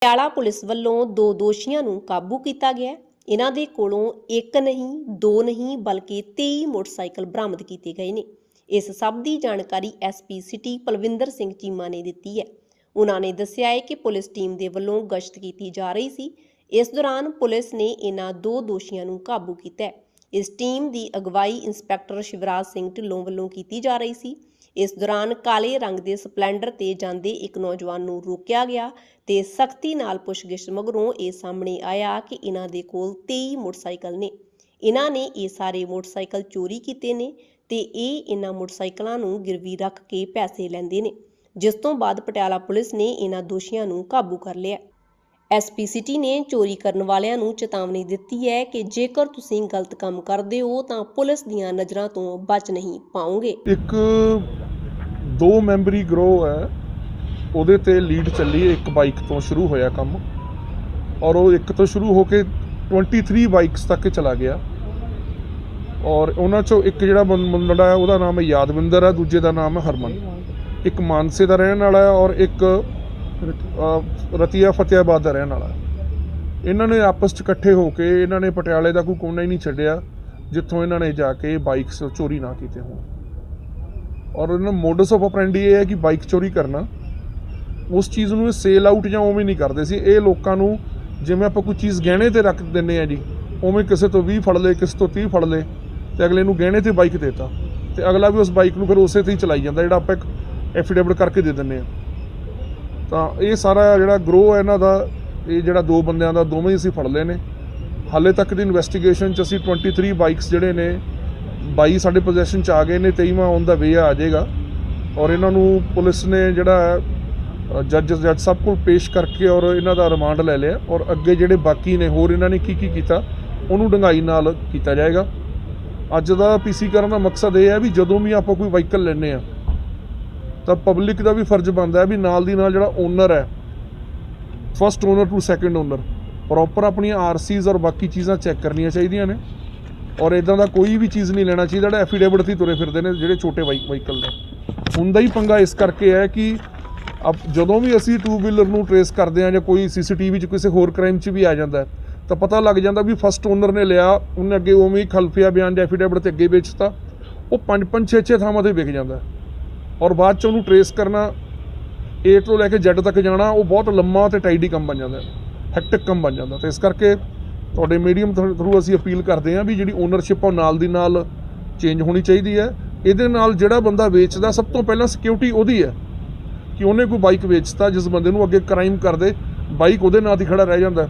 Patiala police ਵੱਲੋਂ ਦੋ ਦੋਸ਼ੀਆਂ ਨੂੰ ਕਾਬੂ ਕੀਤਾ ਗਿਆ। ਇਹਨਾਂ ਦੇ ਕੋਲੋਂ ਇੱਕ ਨਹੀਂ, ਦੋ ਨਹੀਂ, ਬਲਕਿ 23 ਮੋਟਰਸਾਈਕਲ ਬਰਾਮਦ ਕੀਤੇ ਗਏ ਨੇ। ਇਸ ਸਭ ਦੀ ਜਾਣਕਾਰੀ ਐਸਪੀ ਸਿਟੀ ਪਲਵਿੰਦਰ ਸਿੰਘ ਚੀਮਾ ਨੇ ਦਿੱਤੀ ਹੈ। ਉਹਨਾਂ ਨੇ ਦੱਸਿਆ ਹੈ ਕਿ ਪੁਲਿਸ ਟੀਮ ਦੇ ਵੱਲੋਂ ਗਸ਼ਤ ਕੀਤੀ ਜਾ ਰਹੀ ਸੀ। ਇਸ ਦੌਰਾਨ ਪੁਲਿਸ ਨੇ ਇਹਨਾਂ ਦੋ ਦੋਸ਼ੀਆਂ ਨੂੰ ਕਾਬੂ ਕੀਤਾ ਹੈ। ਇਸ ਟੀਮ ਦੀ ਅਗਵਾਈ ਇੰਸਪੈਕਟਰ ਸ਼ਿਵਰਾਜ ਸਿੰਘ ਢਿੱਲੋਂ ਵੱਲੋਂ ਕੀਤੀ ਜਾ ਰਹੀ ਸੀ। ਇਸ ਦੌਰਾਨ ਕਾਲੇ ਰੰਗ ਦੇ ਸਪਲੈਂਡਰ ਤੇ ਜਾਂਦੇ ਇੱਕ ਨੌਜਵਾਨ ਨੂੰ ਰੋਕਿਆ ਗਿਆ ਤੇ ਸਖਤੀ ਨਾਲ ਪੁੱਛਗਿੱਛ ਮਗਰੋਂ ਇਹ ਸਾਹਮਣੇ ਆਇਆ ਕਿ ਇਹਨਾਂ ਦੇ ਕੋਲ 23 ਮੋਟਰਸਾਈਕਲ ਨੇ। ਇਹਨਾਂ ਨੇ ਇਹ ਸਾਰੇ ਮੋਟਰਸਾਈਕਲ ਚੋਰੀ ਕੀਤੇ ਨੇ ਤੇ ਇਹ ਇਹਨਾਂ ਮੋਟਰਸਾਈਕਲਾਂ ਨੂੰ ਗਿਰਵੀ ਰੱਖ ਕੇ ਪੈਸੇ ਲੈਂਦੇ ਨੇ, ਜਿਸ ਤੋਂ ਬਾਅਦ ਪਟਿਆਲਾ ਪੁਲਿਸ ਨੇ ਇਹਨਾਂ ਦੋਸ਼ੀਆਂ ਨੂੰ ਕਾਬੂ ਕਰ ਲਿਆ। ਐਸਪੀ ਸਿਟੀ ਨੇ ਚੋਰੀ ਕਰਨ ਵਾਲਿਆਂ ਨੂੰ ਚੇਤਾਵਨੀ ਦਿੱਤੀ ਹੈ ਕਿ ਜੇਕਰ ਤੁਸੀਂ ਗਲਤ ਕੰਮ ਕਰਦੇ ਹੋ ਤਾਂ ਪੁਲਿਸ ਦੀਆਂ ਨਜ਼ਰਾਂ ਤੋਂ ਬਚ ਨਹੀਂ ਪਾਓਗੇ। ਇੱਕ ਦੋ ਮੈਂਬਰੀ ਗਰੋਹ ਹੈ ਉਹਦੇ ਤੇ ਲੀਡ ਚੱਲੀ ਹੈ, ਇੱਕ ਬਾਈਕ ਤੋਂ ਸ਼ੁਰੂ ਹੋਇਆ ਕੰਮ। ਔਰ ਉਹ ਇੱਕ ਤੋਂ ਸ਼ੁਰੂ ਹੋ ਕੇ 23 ਬਾਈਕਸ ਤੱਕ ਚਲਾ ਗਿਆ। ਔਰ ਉਹਨਾਂ ਚੋਂ ਇੱਕ ਜਿਹੜਾ ਮੁੰ- ਮੁੰਡਾ ਹੈ ਉਹਦਾ ਨਾਮ ਹੈ ਯਾਦਵਿੰਦਰ ਹੈ ਦੂਜੇ ਦਾ ਨਾਮ ਹੈ ਹਰਮਨ। ਇੱਕ ਮਾਨਸੇ ਦਾ ਰਹਿਣ ਵਾਲਾ ਹੈ ਔਰ ਇੱਕ ਰਤੀਆ ਫਤਿਆਬਾਦ ਦਾ ਰਹਿਣ ਵਾਲਾ। ਇਹਨਾਂ ਨੇ ਆਪਸ 'ਚ ਇਕੱਠੇ ਹੋ ਕੇ ਇਹਨਾਂ ਨੇ ਪਟਿਆਲੇ ਦਾ ਕੋਈ ਕੋਨਾ ਹੀ ਨਹੀਂ ਛੱਡਿਆ, ਜਿੱਥੋਂ ਇਹਨਾਂ ਨੇ ਜਾ ਕੇ ਬਾਈਕਸ ਚੋਰੀ ਨਾ ਕੀਤੇ ਹੋਣ। ਔਰ ਇਹਨਾਂ ਮੋਡਸ ਆਫ ਆਪਰੈਂਡੀ ਇਹ ਹੈ ਕਿ ਬਾਈਕ ਚੋਰੀ ਕਰਨਾ। ਉਸ ਚੀਜ਼ ਨੂੰ ਸੇਲ ਆਊਟ ਜਾਂ ਉਵੇਂ ਨਹੀਂ ਕਰਦੇ ਸੀ। ਇਹ ਲੋਕਾਂ ਨੂੰ ਜਿਵੇਂ ਆਪਾਂ ਕੋਈ ਚੀਜ਼ ਗਹਿਣੇ ਤੇ ਰੱਖ ਦਿੰਨੇ ਆ ਜੀ, ਉਵੇਂ ਕਿਸੇ ਤੋਂ 20 ਫੜ ਲਏ, ਕਿਸੇ ਤੋਂ 30 ਫੜ ਲਏ ਤੇ ਅਗਲੇ ਨੂੰ ਗਹਿਣੇ ਤੇ ਬਾਈਕ ਦੇਤਾ। ਤੇ ਅਗਲਾ ਵੀ ਉਸ ਬਾਈਕ ਨੂੰ ਫਿਰ ਉਸੇ ਤੇ ਹੀ ਚਲਾਈ ਜਾਂਦਾ, ਜਿਹੜਾ ਆਪਾਂ ਇੱਕ ਐਫੀਡੇਵਿਟ ਕਰਕੇ ਦੇ ਦਿੰਨੇ ਆ ਤਾਂ ਇਹ ਸਾਰਾ ਜਿਹੜਾ ਗਰੋ ਹੈ ਇਹਨਾਂ ਦਾ, ਇਹ ਜਿਹੜਾ ਦੋ ਬੰਦਿਆਂ ਦਾ, ਦੋਵੇਂ ਹੀ ਅਸੀਂ ਫੜ ਲਏ ਨੇ। ਹਾਲੇ ਤੱਕ ਦੀ ਇਨਵੈਸਟੀਗੇਸ਼ਨ ਚ ਅਸੀਂ 23 ਬਾਈਕਸ ਜਿਹੜੇ ਨੇ 22 ਸਾਡੇ ਪੋਜੀਸ਼ਨ ਚ ਆ ਗਏ ਨੇ 23ਵਾਂ ਔਨ ਦਾ ਵੇ ਆ ਜਾਏਗਾ। ਔਰ ਇਹਨਾਂ ਨੂੰ ਪੁਲਿਸ ਨੇ ਜਿਹੜਾ ਜੱਜ ਜੱਜ ਸਭ ਕੋਲ ਪੇਸ਼ ਕਰਕੇ ਔਰ ਇਹਨਾਂ ਦਾ ਰਿਮਾਂਡ ਲੈ ਲਿਆ। ਔਰ ਅੱਗੇ ਜਿਹੜੇ ਬਾਕੀ ਨੇ, ਹੋਰ ਇਹਨਾਂ ਨੇ ਕੀ ਕੀ ਕੀਤਾ, ਉਹਨੂੰ ਡੰਗਾਈ ਨਾਲ ਕੀਤਾ ਜਾਏਗਾ। ਅੱਜ ਦਾ ਪੀਸੀ ਕਰਨ ਦਾ ਮਕਸਦ ਇਹ ਹੈ ਵੀ ਜਦੋਂ ਵੀ ਆਪਾਂ ਕੋਈ ਵਾਹੀਕਲ ਲੈਨੇ ਆ ਤਾਂ ਪਬਲਿਕ ਦਾ ਵੀ ਫਰਜ਼ ਬਣਦਾ ਹੈ ਵੀ ਨਾਲ ਦੀ ਨਾਲ ਜਿਹੜਾ ਓਨਰ ਹੈ first owner to second owner proper ਆਪਣੀਆਂ ਆਰਸੀਜ਼ ਔਰ ਬਾਕੀ ਚੀਜ਼ਾਂ ਚੈੱਕ ਕਰਨੀਆਂ ਚਾਹੀਦੀਆਂ ਨੇ ਔਰ ਇਦਾਂ ਦਾ ਕੋਈ ਵੀ ਚੀਜ਼ ਨਹੀਂ ਲੈਣਾ ਚਾਹੀਦਾ, ਜਿਹੜਾ ਐਫੀਡੇਵਿਟ ਤੇ ਤੁਰੇ ਫਿਰਦੇ ਨੇ ਜਿਹੜੇ ਛੋਟੇ ਵਾਹੀਕਲ ਨੇ। ਹੁੰਦਾ ਹੀ ਪੰਗਾ ਇਸ ਕਰਕੇ ਹੈ ਕਿ ਅਬ ਜਦੋਂ ਵੀ ਅਸੀਂ ਟੂ ਵੀਲਰ ਨੂੰ ਟਰੇਸ ਕਰਦੇ ਆ ਜਾਂ ਕੋਈ ਸੀਸੀਟੀਵੀ 'ਚ ਕਿਸੇ ਹੋਰ ਕ੍ਰਾਈਮ 'ਚ ਵੀ ਆ ਜਾਂਦਾ ਤਾਂ ਪਤਾ ਲੱਗ ਜਾਂਦਾ ਵੀ ਫਸਟ ਓਨਰ ਨੇ ਲਿਆ, ਉਹਨੇ ਅੱਗੇ ਉਵੇਂ ਹੀ ਖਲਫੀਆ ਬਿਆਨ ਜਾਂ ਐਫੀਡੇਵਿਟ ਤੇ ਅੱਗੇ ਵੇਚਤਾ, ਉਹ ਪੰਜ ਪੰਜ, ਛੇ ਛੇ ਥਾਵਾਂ ਤੇ ਵਿਕ ਜਾਂਦਾ ਔਰ ਬਾਅਦ 'ਚ ਉਹਨੂੰ ਟਰੇਸ ਕਰਨਾ, A ਤੋਂ ਲੈ ਕੇ Z ਤੱਕ ਜਾਣਾ, ਉਹ ਬਹੁਤ ਲੰਮਾ ਤੇ ਟਾਈਡੀ ਕੰਮ ਬਣ ਜਾਂਦਾ ਹੈਕਟਿਕ ਕੰਮ ਬਣ ਜਾਂਦਾ। ਤੇ ਇਸ ਕਰਕੇ ਤੁਹਾਡੇ ਮੀਡੀਅਮ ਥਰੂ ਅਸੀਂ ਅਪੀਲ ਕਰਦੇ ਹਾਂ ਵੀ ਜਿਹੜੀ ਓਨਰਸ਼ਿਪ ਉਹ ਨਾਲ ਦੀ ਨਾਲ ਚੇਂਜ ਹੋਣੀ ਚਾਹੀਦੀ ਹੈ। ਇਹਦੇ ਨਾਲ ਜਿਹੜਾ ਬੰਦਾ ਵੇਚਦਾ, ਸਭ ਤੋਂ ਪਹਿਲਾਂ ਸਿਕਿਉਰਿਟੀ ਉਹਦੀ ਹੈ ਕਿ ਉਹਨੇ ਕੋਈ ਬਾਈਕ ਵੇਚਤਾ, ਜਿਸ ਬੰਦੇ ਨੂੰ ਅੱਗੇ ਕ੍ਰਾਈਮ ਕਰਦੇ ਬਾਈਕ ਉਹਦੇ ਨਾਂ ਤੇ ਖੜਾ ਰਹਿ ਜਾਂਦਾ।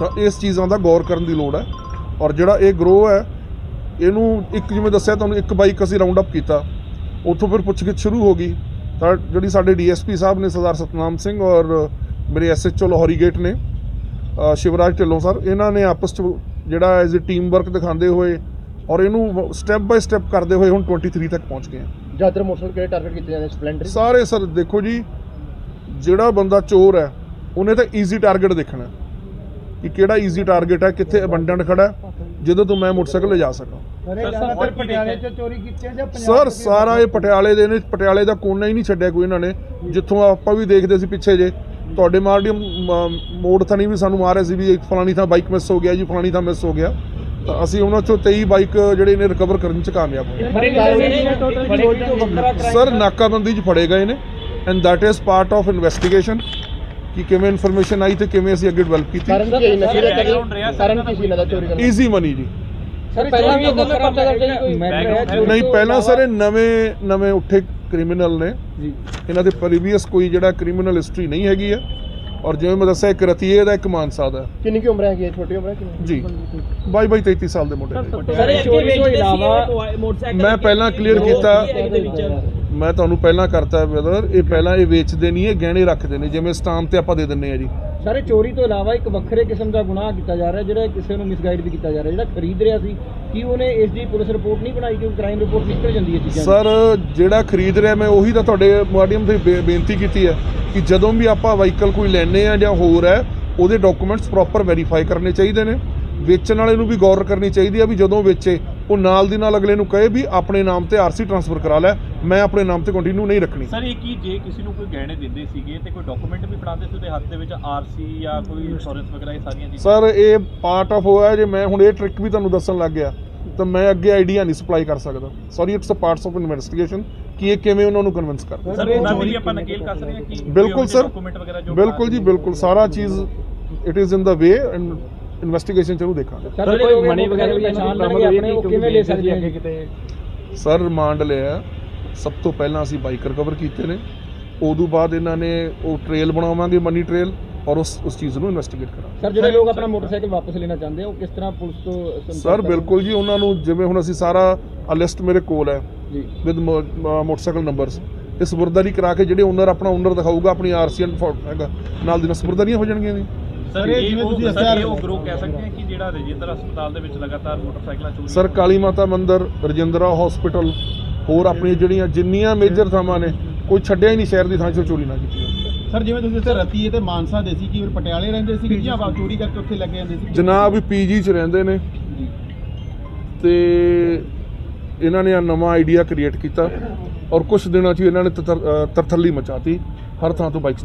ਤਾਂ ਇਸ ਚੀਜ਼ਾਂ ਦਾ ਗੌਰ ਕਰਨ ਦੀ ਲੋੜ ਹੈ। ਔਰ ਜਿਹੜਾ ਇਹ ਗਰੋ ਹੈ, ਇਹਨੂੰ ਇੱਕ ਜਿਵੇਂ ਦੱਸਿਆ ਤੁਹਾਨੂੰ, ਇੱਕ ਬਾਈਕ ਅਸੀਂ ਰਾਉਂਡ ਅਪ ਕੀਤਾ। ਉੱਥੋਂ ਫਿਰ ਪੁੱਛਗਿੱਛ ਸ਼ੁਰੂ ਹੋ ਗਈ। ਤਾਂ ਜਿਹੜੀ ਸਾਡੇ ਡੀਐਸਪੀ ਸਾਹਿਬ ਨੇ ਸਰਦਾਰ ਸਤਨਾਮ ਸਿੰਘ ਔਰ ਮੇਰੇ ਐਸਐਚਓ ਲਾਹੌਰੀ ਗੇਟ ਨੇ ਸ਼ਿਵਰਾਜ ਢਿੱਲੋਂ ਸਰ ਇਹਨਾਂ ਨੇ ਆਪਸ ਚ ਜਿਹੜਾ ਐਜ਼ ਅ ਟੀਮ ਵਰਕ ਦਿਖਾਉਂਦੇ ਹੋਏ ਔਰ ਇਹਨੂੰ ਸਟੈਪ ਬਾਈ ਸਟੈਪ ਕਰਦੇ ਹੋਏ ਹੁਣ 23 ਤੱਕ ਪਹੁੰਚ ਗਏ ਹਾਂ। ਜ਼ਿਆਦਾਤਰ ਮੋਟਰਸਾਈਕਲ ਕਿਹੜੇ ਟਾਰਗੇਟ ਕੀਤੇ ਜਾਂਦੇ ਸਪਲੈਂਡਰ ਸਾਰੇ ਸਰ ਦੇਖੋ ਜੀ ਜਿਹੜਾ ਬੰਦਾ ਚੋਰ ਹੈ ਉਹਨੇ ਤਾਂ ਈਜ਼ੀ ਟਾਰਗੇਟ ਦੇਖਣਾ ਕਿ ਕਿਹੜਾ ਈਜ਼ੀ ਟਾਰਗੇਟ ਹੈ ਕਿੱਥੇ ਅਬੰਡੈਂਟ ਖੜਾ ਜਦੋਂ ਤੋਂ ਮੈਂ ਮੋਟਰਸਾਈਕਲ ਲਿਜਾ ਸਕਾਂ। ਜ਼ਿਆਦਾਤਰ ਪਟਿਆਲੇ ਚ ਚੋਰੀ ਕੀਤੀਆਂ ਜਾਂ ਸਰ ਸਾਰਾ ਇਹ ਪਟਿਆਲੇ ਦੇ ਨੇ ਪਟਿਆਲੇ ਦਾ ਕੋਨਾ ਹੀ ਨਹੀਂ ਛੱਡਿਆ ਕੋਈ ਇਹਨਾਂ ਨੇ। ਜਿੱਥੋਂ ਆਪਾਂ ਵੀ ਦੇਖਦੇ ਸੀ ਪਿੱਛੇ ਜੇ। ਤੁਹਾਡੇ ਮਾਰਡੀਅਮ ਮੋੜ ਥਣੀ ਵੀ ਸਾਨੂੰ ਆ ਰਹੇ ਸੀ ਵੀ ਇੱਕ ਫਲਾਣੀ ਥਾਂ ਬਾਈਕ ਮਿਸ ਹੋ ਗਿਆ ਜੀ ਫਲਾਣੀ ਥਾਂ ਮਿਸ ਹੋ ਗਿਆ। ਤਾਂ ਅਸੀਂ ਉਹਨਾਂ ਚੋਂ 23 ਬਾਈਕ ਜਿਹੜੇ ਨੇ ਰਿਕਵਰ ਕਰਨ ਚ ਕਾਮਯਾਬ ਹੋਏ। ਸਰ ਨਾਕਾਬੰਦੀ 'ਚ ਫੜੇ ਗਏ ਨੇ। And that is part of investigation ਕਿ ਕਿਵੇਂ ਇਨਫੋਰਮੇਸ਼ਨ ਆਈ ਤੇ ਕਿਵੇਂ ਅਸੀਂ ਅੱਗੇ ਡਿਵੈਲਪ ਕੀਤੀ। ਕਾਰਨ ਕੀ ਨਸ਼ੇ ਸੀ ਇਹਨਾਂ ਦਾ ਚੋਰੀ ਕਰਨ ਈਜ਼ੀ ਮਨੀ ਜੀ। ਸਰ ਪਹਿਲਾਂ ਵੀ ਹੈ ਨਹੀਂ ਪਹਿਲਾਂ ਸਰ ਇਹ ਨਵੇਂ ਨਵੇਂ ਉੱਠੇ ਕ੍ਰਿਮੀਨਲ ਨੇ। ਜੀ। ਇਹਨਾਂ ਦੇ ਪ੍ਰੀਵੀਅਸ ਕੋਈ ਜਿਹੜਾ ਕ੍ਰਿਮੀਨਲ ਹਿਸਟਰੀ ਨਹੀਂ ਹੈਗੀ ਹੈ ਔਰ ਜਿਵੇਂ ਮੈਂ ਦੱਸਿਆ ਇੱਕ ਰਤੀਏ ਦਾ ਇੱਕ ਮਾਨਸਾ ਦਾ। ਕਿੰਨੀ ਕੀ ਉਮਰ ਹੈਗੀ ਹੈ ਛੋਟੀ ਉਮਰ ਹੈ ਕਿੰਨੀ ਜੀ। 22 22 33 ਸਾਲ ਦੇ ਮੁੰਡੇ। ਸਰ ਚੋਰੀ ਤੋਂ ਇਲਾਵਾ ਮੈਂ ਪਹਿਲਾਂ ਕਲੀਅਰ ਕੀਤਾ। ਮੈਂ ਤੁਹਾਨੂੰ ਪਹਿਲਾਂ ਕਰਤਾ ਬ੍ਰਦਰ ਇਹ ਪਹਿਲਾਂ ਇਹ ਵੇਚਦੇ ਨਹੀਂ ਇਹ ਗਹਿਣੇ ਰੱਖਦੇ ਨੇ। ਜਿਵੇਂ ਸਟਾਮ ਤੇ ਆਪਾਂ ਦੇ ਦਿੰਨੇ ਆ ਜੀ। ਸਾਰੇ ਚੋਰੀ ਤੋਂ ਇਲਾਵਾ ਇੱਕ ਵੱਖਰੇ ਕਿਸਮ ਦਾ ਗੁਨਾਹ ਕੀਤਾ ਜਾ ਰਿਹਾ ਜਿਹੜਾ ਕਿਸੇ ਨੂੰ ਮਿਸਗਾਈਡ ਵੀ ਕੀਤਾ ਜਾ ਰਿਹਾ, ਜਿਹੜਾ ਖਰੀਦ ਰਿਹਾ ਸੀ। ਕੀ ਉਹਨੇ ਇਸ ਦੀ ਪੁਲਿਸ ਰਿਪੋਰਟ ਨਹੀਂ ਬਣਾਈ ਕਿਉਂਕਿ ਕ੍ਰਾਈਮ ਰਿਪੋਰਟ ਨਿਕਲ ਜਾਂਦੀ ਹੈ ਚੀਜ਼ਾਂ ਸਰ, ਜਿਹੜਾ ਖਰੀਦ ਰਿਹਾ, ਮੈਂ ਉਹੀ ਤਾਂ ਤੁਹਾਡੇ ਮਾਧਿਅਮ ਤੇ ਬੇ- ਬੇਨਤੀ ਕੀਤੀ ਹੈ ਕਿ ਜਦੋਂ ਵੀ ਆਪਾਂ ਵਾਹੀਕਲ ਕੋਈ ਲੈਣੇ ਆ ਜਾਂ ਹੋਰ ਹੈ, ਉਹਦੇ ਡਾਕੂਮੈਂਟਸ ਪ੍ਰੋਪਰ ਵੈਰੀਫਾਈ ਕਰਨੇ ਚਾਹੀਦੇ ਨੇ। ਵੇਚਣ ਵਾਲੇ ਨੂੰ ਵੀ ਗੌਰ ਕਰਨੀ ਚਾਹੀਦੀ ਆ ਵੀ ਜਦੋਂ ਵੇਚੇ ਉਹ ਨਾਲ ਦੀ ਨਾਲ ਅਗਲੇ ਨੂੰ ਕਹੇ ਵੀ ਆਪਣੇ ਨਾਮ ਤੇ ਆਰਸੀ ਟ੍ਰਾਂਸਫਰ ਕਰਾ ਲੈ ਮੈਂ ਆਪਣੇ ਨਾਮ ਤੇ ਕੰਟੀਨਿਊ ਨਹੀਂ ਰੱਖਣੀ। ਸਰ ਇਹ ਕੀ ਜੇ ਕਿਸੇ ਨੂੰ ਕੋਈ ਗਹਿਣੇ ਦਿੰਦੇ ਸੀਗੇ ਤੇ ਕੋਈ ਡਾਕੂਮੈਂਟ ਵੀ ਬਣਾਉਂਦੇ ਸੀ ਉਹਦੇ ਹੱਥ ਦੇ ਵਿੱਚ ਆਰਸੀ ਜਾਂ ਕੋਈ ਇੰਸ਼ੋਰੈਂਸ ਵਗੈਰਾ ਇਹ ਸਾਰੀਆਂ ਚੀਜ਼ਾਂ? ਸਰ ਇਹ ਪਾਰਟ ਆਫ ਹੋਇਆ ਜੇ ਮੈਂ ਹੁਣ ਇਹ ਟ੍ਰਿਕ ਵੀ ਤੁਹਾਨੂੰ ਦੱਸਣ ਲੱਗ ਗਿਆ ਤਾਂ ਮੈਂ ਅੱਗੇ ਆਈਡੀਆ ਨਹੀਂ ਸਪਲਾਈ ਕਰ ਸਕਦਾ। Sorry it's a parts of investigation ਕਿ ਇਹ ਕਿਵੇਂ ਉਹਨਾਂ ਨੂੰ ਕਨਵਿੰਸ ਕਰਦੇ ਸਰ ਉਹਨਾਂ ਦੀ ਵੀ ਆਪਾਂ ਨਕੇਲ ਕਰ ਸਕਦੇ ਹਾਂ ਕਿ ਬਿਲਕੁਲ ਸਰ। ਡਾਕੂਮੈਂਟ ਵਗੈਰਾ ਜੋ ਬਿਲਕੁਲ ਜੀ ਬਿਲਕੁਲ। ਸਾਰਾ ਚੀਜ਼ it is in the way and investigation ਚ ਉਹਨੂੰ ਦੇਖਾਂਗੇ। ਸਰ ਜਿਹੜੇ ਮਨੀ ਵਗੈਰਾ ਵੀ ਪਛਾਣ ਲੈਣਗੇ ਆਪਣੇ? ਉਹ ਕਿਵੇਂ ਲੈ ਸਕਦੇ ਅੱਗੇ ਕਿਤੇ? ਸਰ ਰਿਮਾਂਡ ਲਿਆ ਸਭ ਤੋਂ ਪਹਿਲਾਂ ਅਸੀਂ ਬਾਈਕ ਰਿਕਵਰ ਕੀਤੇ ਨੇ। ਉਦੋਂ ਬਾਅਦ ਇਹਨਾਂ ਨੇ ਉਹ ਟ੍ਰੇਲ ਬਣਾਵਾਂਗੇ ਮਨੀ ਟ੍ਰੇਲ ਔਰ ਉਸ ਉਸ ਚੀਜ਼ ਨੂੰ ਇਨਵੈਸਟੀਗੇਟ ਕਰਾਂਗੇ। ਸਰ ਜਿਹੜੇ ਲੋਕ ਆਪਣਾ ਮੋਟਰਸਾਈਕਲ ਵਾਪਸ ਲੈਣਾ ਚਾਹੁੰਦੇ ਆ ਉਹ ਕਿਸ ਤਰ੍ਹਾਂ ਪੁਲਿਸ ਤੋਂ ਸਰ? ਬਿਲਕੁਲ ਜੀ ਉਹਨਾਂ ਨੂੰ ਜਿਵੇਂ ਹੁਣ ਅਸੀਂ ਸਾਰਾ ਲਿਸਟ ਮੇਰੇ ਕੋਲ ਹੈ ਜੀ। ਵਿਦ ਮੋਟਰਸਾਈਕਲ ਨੰਬਰਸ ਇਹ ਸਪੁਰਦਗੀ ਕਰਾ ਕੇ ਜਿਹੜੇ ਓਨਰ ਆਪਣਾ ਓਨਰ ਦਿਖਾਊਗਾ ਆਪਣੀ ਆਰਸੀ ਐਂਡ ਹੈਗਾ ਨਾਲ ਦੀ ਨਾਲ ਸਪੁਰਦਗੀਆਂ ਹੋ ਜਾਣਗੀਆਂ ਜੀ। ਸਰ ਇਹ ਜਿਵੇਂ ਤੁਸੀਂ ਸਰ ਇਹ ਉਹ ਗਰੁੱਪ ਕਹਿ ਸਕਦੇ ਹਾਂ ਕਿ ਜਿਹੜਾ ਰਜਿੰਦਰ ਹਸਪਤਾਲ ਦੇ ਵਿੱਚ ਲਗਾਤਾਰ ਮੋਟਰਸਾਈਕਲਾਂ ਚੋਰੀ ਸਰ ਕਾਲੀ ਮਾਤਾ ਮੰਦਿਰ ਰਜਿੰਦਰਾ ਹਸਪੀਟਲ ਹੋਰ ਆਪਣੀਆਂ ਜਿਹੜੀਆਂ ਜਿੰਨੀਆਂ ਮੇਜਰ ਥਾਵਾਂ ਨੇ ਕੋਈ ਛੱਡਿਆ ਹੀ ਨਹੀਂ ਸ਼ਹਿਰ ਦੀ ਥਾਂ 'ਚੋਂ ਚੋਰੀ ਨਾ ਕੀਤੀ ਸਰ ਜਿਵੇਂ ਤੁਸੀਂ ਦੱਸਿਆ ਰਤੀ ਤੇ ਮਾਨਸਾ ਦੇ ਸੀ ਕਿ ਪਟਿਆਲੇ ਰਹਿੰਦੇ ਸੀ ਕਿ ਜਾਂ ਆਪ ਚੋਰੀ ਕਰਕੇ ਉੱਥੇ ਲੱਗੇ ਜਾਂਦੇ ਸੀ? ਜਨਾਬ ਪੀਜੀ 'ਚ ਰਹਿੰਦੇ ਨੇ। ਤੇ ਇਹਨਾਂ ਨੇ ਆ ਨਵਾਂ ਆਈਡੀਆ ਕ੍ਰੀਏਟ ਕੀਤਾ ਔਰ ਕੁਝ ਦਿਨਾਂ 'ਚ ਇਹਨਾਂ ਨੇ ਤਰਥੱਲੀ ਮਚਾਤੀ ਹਰ ਥਾਂ ਤੋਂ ਬਾਈਕਸ